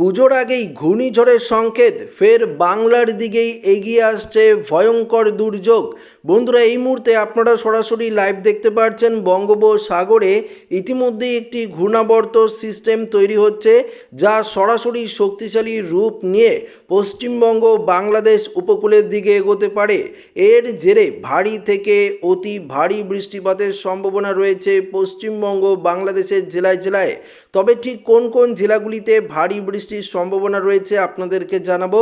পুজোর আগেই ঘূর্ণিঝড়ের সংকেত ফের বাংলার দিকেই এগিয়ে আসছে ভয়ঙ্কর দুর্যোগ। বন্ধুরা, এই মুহূর্তে আপনারা সরাসরি লাইভ দেখতে পাচ্ছেন বঙ্গোপসাগরে। ইতিমধ্যেই একটি ঘূর্ণাবর্ত সিস্টেম তৈরি হচ্ছে, যা সরাসরি শক্তিশালী রূপ নিয়ে পশ্চিমবঙ্গ বাংলাদেশ উপকূলের দিকে এগোতে পারে। এর জেরে ভারী থেকে অতি ভারী বৃষ্টিপাতের সম্ভাবনা রয়েছে পশ্চিমবঙ্গ বাংলাদেশের জেলায় জেলায়। তবে ঠিক কোন কোন জেলাগুলিতে ভারী বৃষ্টির সম্ভাবনা রয়েছে আপনাদেরকে জানাব।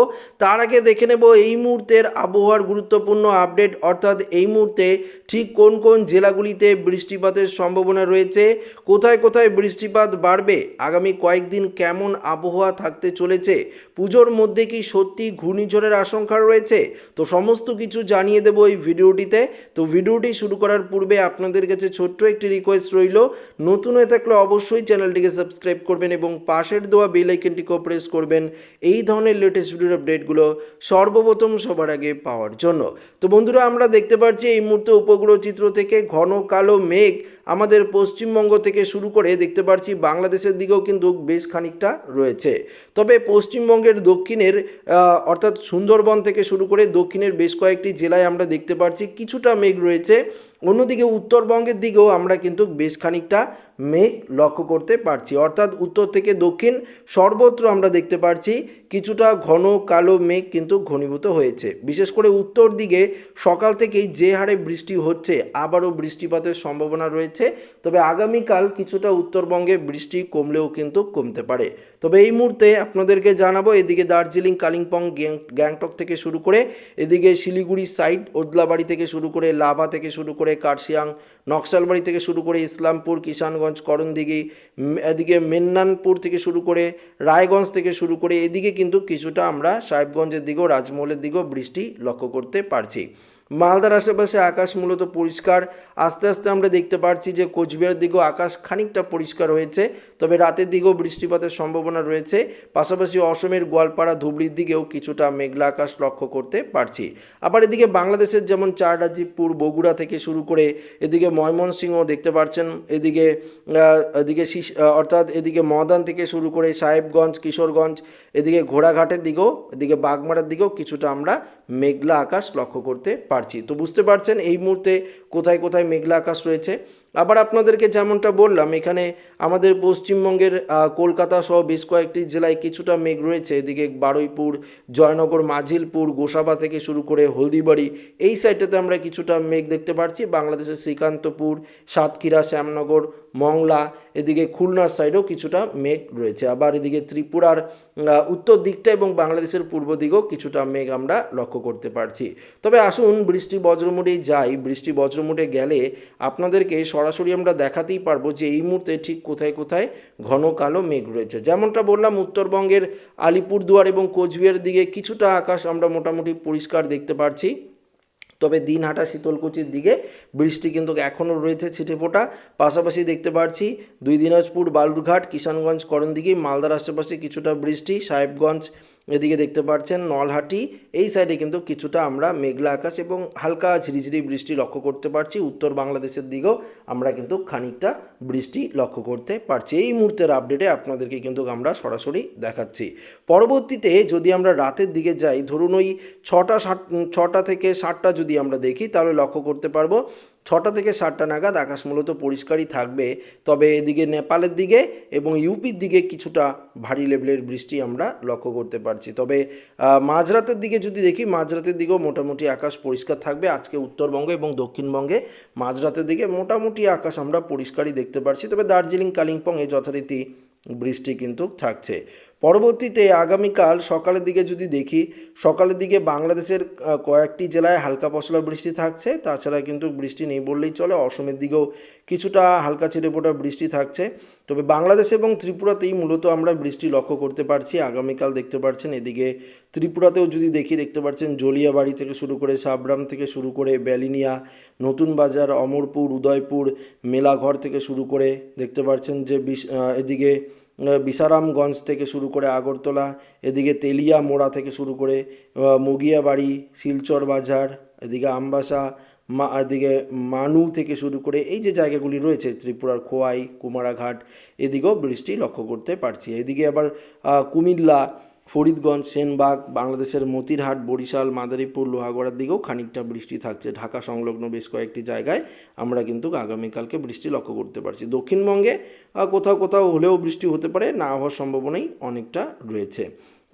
তার আগে দেখে নেব এই মুহূর্তের আবহাওয়ার গুরুত্বপূর্ণ আপডেট অর্থাৎ এই মুহূর্তে ঠিক কোন কোন জেলাগুলিতে বৃষ্টিপাতের সম্ভাবনা রয়েছে? কোথায় কোথায় বৃষ্টিপাত বাড়বে? আগামী কয়েকদিন কেমন আবহাওয়া থাকতে চলেছে? পুজোর মধ্যে কি সত্যি ঘূর্ণিঝড়ের আশঙ্কা রয়েছে? তো সমস্ত কিছু জানিয়ে দেবো এই ভিডিওটিতে। তো ভিডিওটি শুরু করার পূর্বে আপনাদের কাছে ছোট্ট একটি রিকোয়েস্ট রইল। নতুন হয়ে থাকলে অবশ্যই চ্যানেলটিকে সাবস্ক্রাইব করবেন এবং পাশের দেওয়া বেল আইকনটিকেও প্রেস করবেন। এই ধরনের লেটেস্ট ভিডিওর আপডেটগুলো সর্বপ্রথম সবার আগে পাওয়ার জন্য। তো বন্ধুরা, আমরা দেখতে পাচ্ছি এই মুহূর্তে উপগ্রহ চিত্র থেকে ঘন কালো মেঘ আমাদের পশ্চিমবঙ্গ থেকে শুরু করে দেখতে পাচ্ছি বাংলাদেশের দিকেও কিন্তু বেশ খানিকটা রয়েছে। তবে পশ্চিমবঙ্গের দক্ষিণের অর্থাৎ সুন্দরবন থেকে শুরু করে দক্ষিণের বেশ কয়েকটি জেলায় আমরা দেখতে পাচ্ছি কিছুটা মেঘ রয়েছে। অন্যদিকে উত্তরবঙ্গের দিকেও আমরা কিন্তু বেশ খানিকটা মেঘ লক্ষ্য করতে পারছি। অর্থাৎ উত্তর থেকে দক্ষিণ সর্বত্র আমরা দেখতে পারছি কিছুটা ঘন কালো মেঘ কিন্তু ঘনীভূত হয়েছে। বিশেষ করে উত্তর দিকে সকাল থেকেই যে হারে বৃষ্টি হচ্ছে, আবারও বৃষ্টিপাতের সম্ভাবনা রয়েছে। তবে আগামীকাল কিছুটা উত্তরবঙ্গে বৃষ্টি কমলেও কিন্তু কমতে পারে। তবে এই মুহূর্তে আপনাদেরকে জানাব, এদিকে দার্জিলিং, কালিম্পং গ্যাংটক থেকে শুরু করে এদিকে শিলিগুড়ি সাইড, ওদলাবাড়ি থেকে শুরু করে লাভা থেকে শুরু করে কার্শিয়াং, নকশালবাড়ি থেকে শুরু করে ইসলামপুর কিষানগঞ্জ করণদিঘি উম, এদিকে মেন্নানপুর থেকে শুরু করে রায়গঞ্জ থেকে শুরু করে এদিকে কিন্তু কিছুটা আমরা সাহেবগঞ্জের দিকেও রাজমহলের দিকেও বৃষ্টি লক্ষ্য করতে পারছি। মালদার আশেপাশে আকাশ মূলত পরিষ্কার। আস্তে আস্তে আমরা দেখতে পাচ্ছি যে কোচবিহার দিকেও আকাশ খানিকটা পরিষ্কার হয়েছে, তবে রাতের দিকেও বৃষ্টিপাতের সম্ভাবনা রয়েছে। পাশাপাশি অসমের গোয়ালপাড়া ধুবড়ির দিকেও কিছুটা মেঘলা আকাশ লক্ষ্য করতে পারছি। আবার এদিকে বাংলাদেশের যেমন চার রাজীবপুর বগুড়া থেকে শুরু করে এদিকে ময়মনসিংহ দেখতে পাচ্ছেন এদিকে এদিকে অর্থাৎ এদিকে ময়দান থেকে শুরু করে সাহেবগঞ্জ, কিশোরগঞ্জ, এদিকে ঘোড়াঘাটের দিকেও, এদিকে বাগমারার দিকেও কিছুটা আমরা মেঘলা আকাশ লক্ষ্য করতে পারছি। তো বুঝতে পারছেন, এই মুহূর্তে কোথায় কোথায় মেঘলা আকাশ রয়েছে। আবার আপনাদেরকে যেমনটা বললাম, এখানে আমাদের পশ্চিমবঙ্গের কলকাতা সহ বেশ কয়েকটি জেলায় কিছুটা মেঘ রয়েছে। এদিকে বারুইপুর, জয়নগর, মাঝিলপুর, গোসাবা থেকে শুরু করে হলদিবাড়ি, এই সাইডটাতে আমরা কিছুটা মেঘ দেখতে পাচ্ছি বাংলাদেশের শ্রীকান্তপুর, সাতক্ষীরা, শ্যামনগর মংলা, এদিকে খুলনার সাইডেও কিছুটা মেঘ রয়েছে। আবার এদিকে ত্রিপুরার উত্তর দিকটা এবং বাংলাদেশের পূর্ব দিকেও কিছুটা মেঘ আমরা লক্ষ্য করতে পারছি। তবে আসুন বৃষ্টি বজ্রমুটেই যাই। বৃষ্টি বজ্রমুটে গেলে আপনাদেরকে সরাসরি আমরা দেখাতেই পারব যে এই মুহূর্তে ঠিক কোথায় কোথায় ঘন কালো মেঘ রয়েছে। যেমনটা বললাম, উত্তরবঙ্গের আলিপুরদুয়ার এবং কোচবিহারের দিকে কিছুটা আকাশ আমরা মোটামুটি পরিষ্কার দেখতে পাচ্ছি তবে দিন দিনহাটা শীতলকুচির দিকে বৃষ্টি কিন্তু এখনও রয়েছে ছিটে ফোটা। পাশাপাশি দেখতে পাচ্ছি দুই দিনাজপুর, বালুরঘাট, কিষানগঞ্জ, করণদিঘি, মালদার আশেপাশে কিছুটা বৃষ্টি, সাহেবগঞ্জ এদিকে দেখতে পাচ্ছেন নলহাটি, এই সাইডে কিন্তু কিছুটা আমরা মেঘলা আকাশ এবং হালকা ঝিরিঝিরি বৃষ্টি লক্ষ্য করতে পারছি। উত্তর বাংলাদেশের দিকেও আমরা কিন্তু খানিকটা বৃষ্টি লক্ষ্য করতে পারছি। এই মুহূর্তের আপডেটে আপনাদেরকে কিন্তু আমরা সরাসরি দেখাচ্ছি। পরবর্তীতে যদি আমরা রাতের দিকে যাই, ধরুন ওই ছটা সাত, ছটা থেকে সাতটা যদি আমরা দেখি, তাহলে লক্ষ্য করতে পারব ছটা থেকে সাতটা নাগাদ আকাশ মূলত পরিষ্কারই থাকবে। তবে এদিকে নেপালের দিকে এবং ইউপির দিকে কিছুটা ভারী লেভেলের বৃষ্টি আমরা লক্ষ্য করতে পারছি। তবে মাঝরাতের দিকে যদি দেখি, মাঝরাতের দিকেও মোটামুটি আকাশ পরিষ্কার থাকবে। আজকে উত্তরবঙ্গ এবং দক্ষিণবঙ্গে মাঝরাতের দিকে মোটামুটি আকাশ আমরা পরিষ্কারই দেখতে পারছি। তবে দার্জিলিং কালিম্পংয়ে যথারীতি বৃষ্টি কিন্তু থাকছে। পরবর্তীতে আগামীকাল সকালের দিকে যদি দেখি, সকালের দিকে বাংলাদেশের কয়েকটি জেলায় হালকা পশলা বৃষ্টি থাকছে। তাছাড়া কিন্তু বৃষ্টি নেই বললেই চলে। অসমের দিকেও কিছুটা হালকা ছিটে ফোটা বৃষ্টি থাকছে। তবে বাংলাদেশ এবং ত্রিপুরাতেই মূলত আমরা বৃষ্টি লক্ষ্য করতে পারছি। আগামীকাল দেখতে পাচ্ছেন এদিকে ত্রিপুরাতেও যদি দেখি, দেখতে পাচ্ছেন জলিয়াবাড়ি থেকে শুরু করে সাবরাম থেকে শুরু করে ব্যালিনিয়া নতুন বাজার, অমরপুর, উদয়পুর, মেলাঘর থেকে শুরু করে দেখতে পাচ্ছেন যে এদিকে বিসারামগঞ্জ থেকে শুরু করে আগরতলা, এদিকে তেলিয়া মোড়া থেকে শুরু করে মুগিয়াবাড়ি, শিলচর বাজার, এদিকে আমবাসা, মা, এদিকে মানু থেকে শুরু করে এই যে জায়গাগুলি রয়েছে, ত্রিপুরার খোয়াই, কুমারাঘাট, এদিকেও বৃষ্টি লক্ষ্য করতে পারছি। এদিকে আবার কুমিল্লা ফরিদগঞ্জ, সেনবাগ, বাংলাদেশের মতিরহাট, বরিশাল, মাদারীপুর, লোহাগড়ার দিকেও খানিকটা বৃষ্টি থাকছে। ঢাকা সংলগ্ন বেশ কয়েকটি জায়গায় আমরা কিন্তু আগামীকালকে বৃষ্টি লক্ষ্য করতে পারছি। দক্ষিণবঙ্গে কোথাও কোথাও হলেও বৃষ্টি হতে পারে, না হওয়ার সম্ভাবনাই অনেকটা রয়েছে।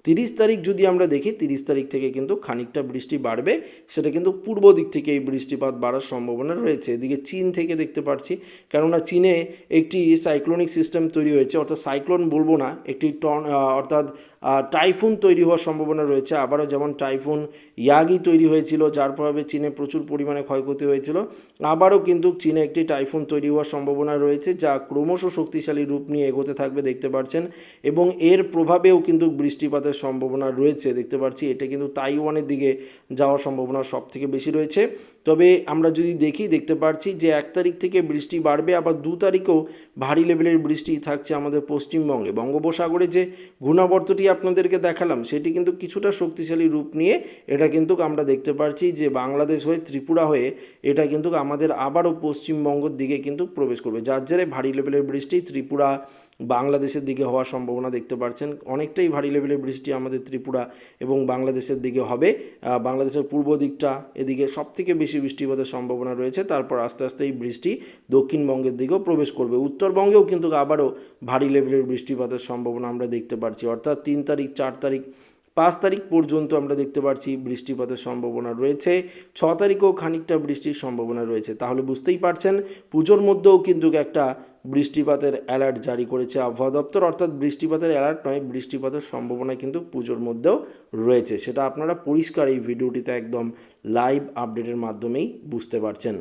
তিরিশ তারিখ যদি আমরা দেখি, তিরিশ তারিখ থেকে কিন্তু খানিকটা বৃষ্টি বাড়বে। সেটা কিন্তু পূর্ব দিক থেকে এই বৃষ্টিপাত বাড়ার সম্ভাবনা রয়েছে। এদিকে চীন থেকে দেখতে পাচ্ছি কেননা চীনে একটি সাইক্লোনিক সিস্টেম তৈরি হয়েছে, অর্থাৎ সাইক্লোন বলব না, একটি টন অর্থাৎ টাইফুন তৈরি হওয়ার সম্ভাবনা রয়েছে। আবারও যেমন টাইফুন ইয়াগি তৈরি হয়েছিল, যার প্রভাবে চীনে প্রচুর পরিমাণে ক্ষয়ক্ষতি হয়েছিল। আবারও কিন্তু চীনে একটি টাইফুন তৈরি হওয়ার সম্ভাবনা রয়েছে, যা ক্রমশ শক্তিশালী রূপ নিয়ে এগোতে থাকবে, দেখতে পাচ্ছেন এবং এর প্রভাবেও কিন্তু বৃষ্টিপাতের সম্ভাবনা রয়েছে, দেখতে পাচ্ছি এটা কিন্তু তাইওয়ানের দিকে যাওয়ার সম্ভাবনা সব থেকে বেশি রয়েছে। তবে আমরা যদি দেখি, দেখতে পাচ্ছি যে এক তারিখ থেকে বৃষ্টি বাড়বে, আবার দু তারিখেও ভারী লেভেলের বৃষ্টি থাকছে আমাদের পশ্চিমবঙ্গে। বঙ্গোপসাগরে যে ঘূর্ণাবর্তটি আপনাদেরকে দেখালাম, সেটি কিন্তু কিছুটা শক্তিশালী রূপ নিয়ে এটা কিন্তু আমরা দেখতে পাচ্ছি যে বাংলাদেশ হয়ে, ত্রিপুরা হয়ে এটা কিন্তু আমাদের আবারও পশ্চিমবঙ্গের দিকে কিন্তু প্রবেশ করবে। যার জেরে ভারী লেভেলের বৃষ্টি ত্রিপুরা বাংলাদেশের দিকে হওয়ার সম্ভাবনা দেখতে পাচ্ছেন অনেকটাই ভারী লেভেলের বৃষ্টি আমাদের ত্রিপুরা এবং বাংলাদেশের দিকে হবে। বাংলাদেশের পূর্ব দিকটা এদিকে সব থেকে বেশি বৃষ্টিপাতের সম্ভাবনা রয়েছে। তারপর আস্তে আস্তে এই বৃষ্টি দক্ষিণবঙ্গের দিকেও প্রবেশ করবে। উত্তরবঙ্গেও কিন্তু আবারও ভারী লেভেলের বৃষ্টিপাতের সম্ভাবনা আমরা দেখতে পাচ্ছি অর্থাৎ তিন তারিখ, চার তারিখ, পাঁচ তারিখ পর্যন্ত আমরা দেখতে পাচ্ছি বৃষ্টিপাতের সম্ভাবনা রয়েছে। ছ তারিখেও খানিকটা বৃষ্টির সম্ভাবনা রয়েছে। তাহলে বুঝতেই পারছেন, পুজোর মধ্যেও কিন্তু একটা বৃষ্টিপাতের অ্যালার্ট জারি করেছে আবহাওয়া দপ্তর। অর্থাৎ বৃষ্টিপাতের অ্যালার্ট নয়, বৃষ্টিপাতের সম্ভাবনা কিন্তু পুজোর মধ্যেও রয়েছে। সেটা আপনারা পরিষ্কার এই ভিডিওটিতে একদম লাইভ আপডেটের মাধ্যমেই বুঝতে পারছেন।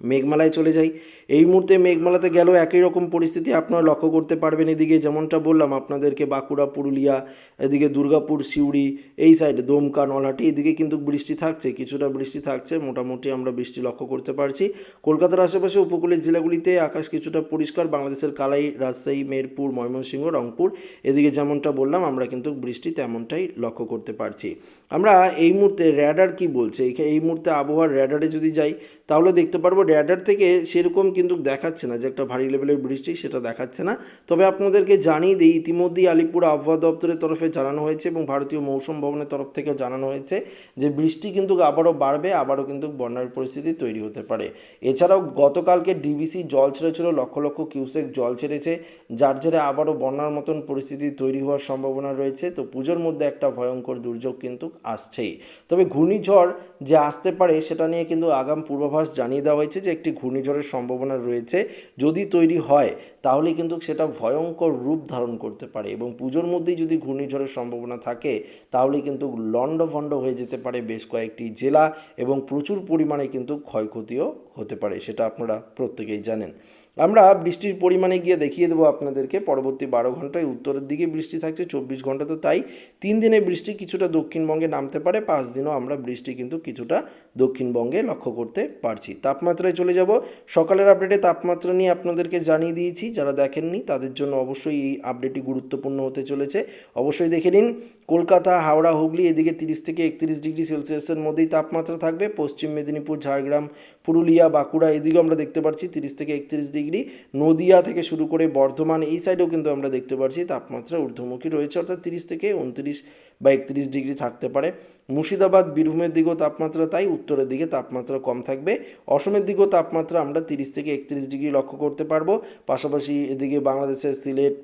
মেঘমালায় চলে যাই। এই মুহূর্তে মেঘমালাতে গেলেও একই রকম পরিস্থিতি আপনারা লক্ষ্য করতে পারবেন এদিকে, যেমনটা বললাম আপনাদেরকে বাঁকুড়া, পুরুলিয়া, এদিকে দুর্গাপুর, সিউড়ি, এই সাইডে দমকা, নলহাটি, এদিকে কিন্তু বৃষ্টি থাকছে, কিছুটা বৃষ্টি থাকছে, মোটামুটি আমরা বৃষ্টি লক্ষ্য করতে পারছি। কলকাতার আশেপাশে উপকূলের জেলাগুলিতে আকাশ কিছুটা পরিষ্কার, বাংলাদেশের কালাই, রাজশাহী মেরপুর ময়মনসিংহ, রংপুর, এদিকে যেমনটা বললাম আমরা কিন্তু বৃষ্টি তেমনটাই লক্ষ্য করতে পারছি। আমরা এই মুহূর্তে র্যাডার কি বলছে? এই মুহূর্তে আবহাওয়ার র্যাডারে যদি যাই তাহলে দেখতে পারব র্যাডার থেকে সেরকম কিন্তু দেখাচ্ছে না যে একটা ভারী লেভেলের বৃষ্টি সেটা দেখাচ্ছে না। তবে আপনাদেরকে জানিয়ে দিই, ইতিমধ্যেই আলিপুর আবহাওয়া দপ্তরের তরফে জানানো হয়েছে এবং ভারতীয় মৌসুম ভবনের তরফ থেকে জানানো হয়েছে যে বৃষ্টি কিন্তু আবারও বাড়বে, আবারও কিন্তু বন্যার পরিস্থিতি তৈরি হতে পারে। এছাড়াও গতকালকে ডিবিসি জল ছেড়েছিল, লক্ষ লক্ষ কিউসেক জল ছেড়েছে, যার জেরে আবারও বন্যার মতন পরিস্থিতি তৈরি হওয়ার সম্ভাবনা রয়েছে। তো পুজোর মধ্যে একটা ভয়ঙ্কর দুর্যোগ কিন্তু আসছেই। তবে ঘূর্ণিঝড় যে আসতে পারে সেটা নিয়ে কিন্তু আগাম পূর্বাভাস জানিয়ে দেওয়া হয়েছে যে একটি ঘূর্ণিঝড়ের সম্ভাবনা রয়েছে। যদি তৈরি হয়, তাহলে কিন্তু সেটা ভয়ঙ্কর রূপ ধারণ করতে পারে এবং পুজোর মধ্যেই যদি ঘূর্ণিঝড়ের সম্ভাবনা থাকে, তাহলে কিন্তু লণ্ডভণ্ড হয়ে যেতে পারে বেশ কয়েকটি জেলা এবং প্রচুর পরিমাণে কিন্তু ক্ষয়ক্ষতিও হতে পারে, সেটা আপনারা প্রত্যেকেই জানেন। আমরা বৃষ্টির পরিমাণে গিয়ে দেখিয়ে দেবো আপনাদেরকে। পরবর্তী বারো ঘন্টায় উত্তরের দিকে বৃষ্টি থাকছে, চব্বিশ ঘণ্টা তো তাই। তিন দিনে বৃষ্টি কিছুটা দক্ষিণবঙ্গে নামতে পারে, পাঁচ দিনও আমরা বৃষ্টি কিন্তু কিছুটা দক্ষিণবঙ্গে লক্ষ্য করতে পারছি। তাপমাত্রায় চলে যাব। সকালের আপডেটে তাপমাত্রা নিয়ে আপনাদেরকে জানিয়ে দিয়েছি, যারা দেখেননি তাদের জন্য অবশ্যই এই আপডেটটি গুরুত্বপূর্ণ হতে চলেছে। অবশ্যই দেখে নিন। কলকাতা, হাওড়া, হুগলি, এদিকে তিরিশ থেকে একত্রিশ ডিগ্রি সেলসিয়াসের মধ্যেই তাপমাত্রা থাকবে। পশ্চিম মেদিনীপুর, ঝাড়গ্রাম, পুরুলিয়া, বাঁকুড়া এদিকেও আমরা দেখতে পাচ্ছি তিরিশ থেকে একত্রিশ ডিগ্রি। নদিয়া থেকে শুরু করে বর্ধমান এই সাইডেও কিন্তু আমরা দেখতে পাচ্ছি তাপমাত্রা ঊর্ধ্বমুখী রয়েছে, অর্থাৎ তিরিশ থেকে উনত্রিশ বা একত্রিশ ডিগ্রি থাকতে পারে। মুর্শিদাবাদ, বীরভূমের দিকেও তাপমাত্রা তাই, উত্তরের দিকে তাপমাত্রা কম থাকবে। অসমের দিকেও তাপমাত্রা আমরা তিরিশ থেকে একত্রিশ ডিগ্রি লক্ষ্য করতে পারব। পাশাপাশি এদিকে বাংলাদেশের সিলেট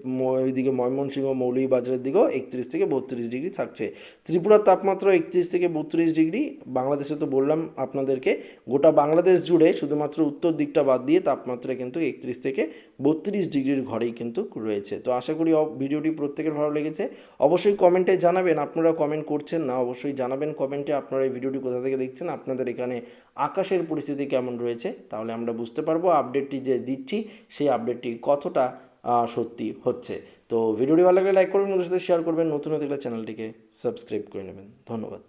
এদিকে ময়মনসিংহ, মৌলভীবাজারের দিকেও একত্রিশ থেকে বত্রিশ ডিগ্রি থাকছে। ত্রিপুরার তাপমাত্রা একত্রিশ থেকে বত্রিশ ডিগ্রি। বাংলাদেশে তো বললাম আপনাদেরকে, গোটা বাংলাদেশ জুড়ে শুধুমাত্র উত্তর দিকটা বাদ দিয়ে তাপমাত্রা কিন্তু একত্রিশ থেকে বত্রিশ ডিগ্রির ঘরেই কিন্তু রয়েছে। তো আশা করি ভিডিওটি প্রত্যেকের ভালো লেগেছে। অবশ্যই কমেন্টে জানাবেন আপনারা কমেন্ট করছেন না, অবশ্যই জানাবেন কমেন্টে আপনারা এই ভিডিওটি কোথা থেকে দেখছেন, আপনাদের এখানে আকাশের পরিস্থিতি কেমন রয়েছে, তাহলে আমরা বুঝতে পারব আপডেটটি যে দিচ্ছি, সেই আপডেটটি কতটা সত্যি হচ্ছে। তো ভিডিওটি ভালো লাগলে লাইক করবেন ওদের সাথে শেয়ার করবেন, নতুন গেলে চ্যানেলটিকে সাবস্ক্রাইব করে নেবেন। ধন্যবাদ।